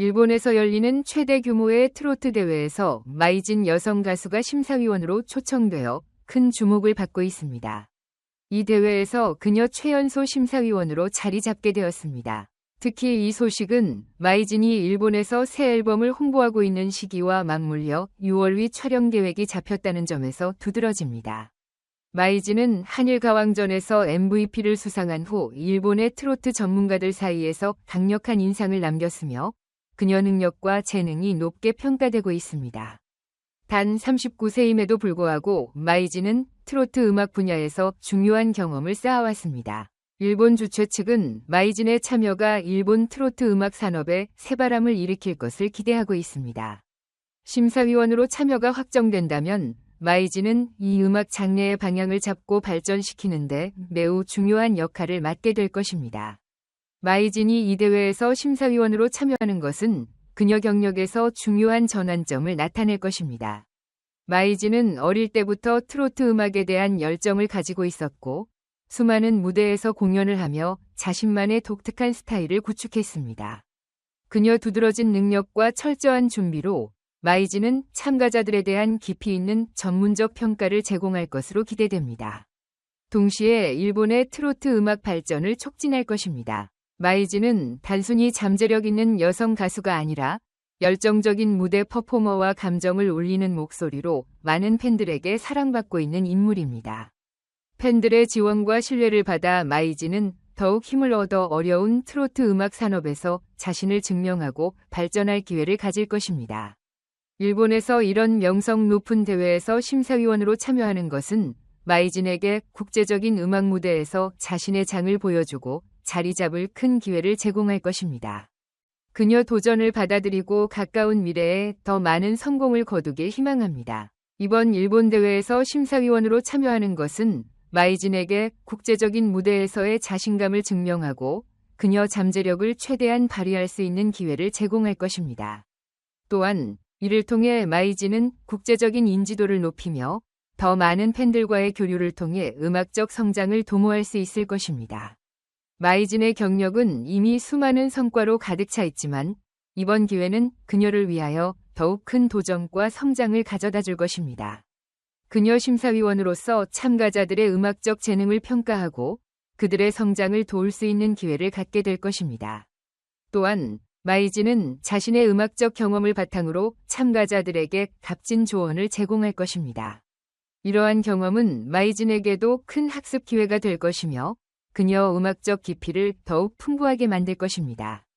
일본에서 열리는 최대 규모의 트로트 대회에서 마이진 여성 가수가 심사위원으로 초청되어 큰 주목을 받고 있습니다. 이 대회에서 그녀 최연소 심사위원으로 자리 잡게 되었습니다. 특히 이 소식은 마이진이 일본에서 새 앨범을 홍보하고 있는 시기와 맞물려 6월위 촬영 계획이 잡혔다는 점에서 두드러집니다. 마이진은 한일 가왕전에서 MVP를 수상한 후 일본의 트로트 전문가들 사이에서 강력한 인상을 남겼으며 그녀 능력과 재능이 높게 평가되고 있습니다. 단 39세임에도 불구하고 마이지는 트로트 음악 분야에서 중요한 경험을 쌓아왔습니다. 일본 주최 측은 마이진의 참여가 일본 트로트 음악 산업에 새바람을 일으킬 것을 기대하고 있습니다. 심사위원으로 참여가 확정된다면 마이진은 이 음악 장르의 방향을 잡고 발전시키는데 매우 중요한 역할을 맡게 될 것입니다. 마이진이 이 대회에서 심사위원으로 참여하는 것은 그녀 경력에서 중요한 전환점을 나타낼 것입니다. 마이진은 어릴 때부터 트로트 음악에 대한 열정을 가지고 있었고 수많은 무대에서 공연을 하며 자신만의 독특한 스타일을 구축했습니다. 그녀 두드러진 능력과 철저한 준비로 마이진은 참가자들에 대한 깊이 있는 전문적 평가를 제공할 것으로 기대됩니다. 동시에 일본의 트로트 음악 발전을 촉진할 것입니다. 마이즈는 단순히 잠재력 있는 여성 가수가 아니라 열정적인 무대 퍼포머와 감정을 울리는 목소리로 많은 팬들에게 사랑받고 있는 인물입니다. 팬들의 지원과 신뢰를 받아 마이즈는 더욱 힘을 얻어 어려운 트로트 음악 산업에서 자신을 증명하고 발전할 기회를 가질 것입니다. 일본에서 이런 명성 높은 대회에서 심사위원으로 참여하는 것은 마이진에게 국제적인 음악 무대에서 자신의 장을 보여주고 자리 잡을 큰 기회를 제공할 것입니다. 그녀 도전을 받아들이고 가까운 미래에 더 많은 성공을 거두길 희망합니다. 이번 일본 대회에서 심사위원으로 참여하는 것은 마이진에게 국제적인 무대에서의 자신감을 증명하고 그녀 잠재력을 최대한 발휘할 수 있는 기회를 제공할 것입니다. 또한 이를 통해 마이진은 국제적인 인지도를 높이며 더 많은 팬들과의 교류를 통해 음악적 성장을 도모할 수 있을 것입니다. 마이진의 경력은 이미 수많은 성과로 가득 차 있지만 이번 기회는 그녀를 위하여 더욱 큰 도전과 성장을 가져다 줄 것입니다. 그녀 심사위원으로서 참가자들의 음악적 재능을 평가하고 그들의 성장을 도울 수 있는 기회를 갖게 될 것입니다. 또한 마이진은 자신의 음악적 경험을 바탕으로 참가자들에게 값진 조언을 제공할 것입니다. 이러한 경험은 마이진에게도 큰 학습 기회가 될 것이며 그녀 음악적 깊이를 더욱 풍부하게 만들 것입니다.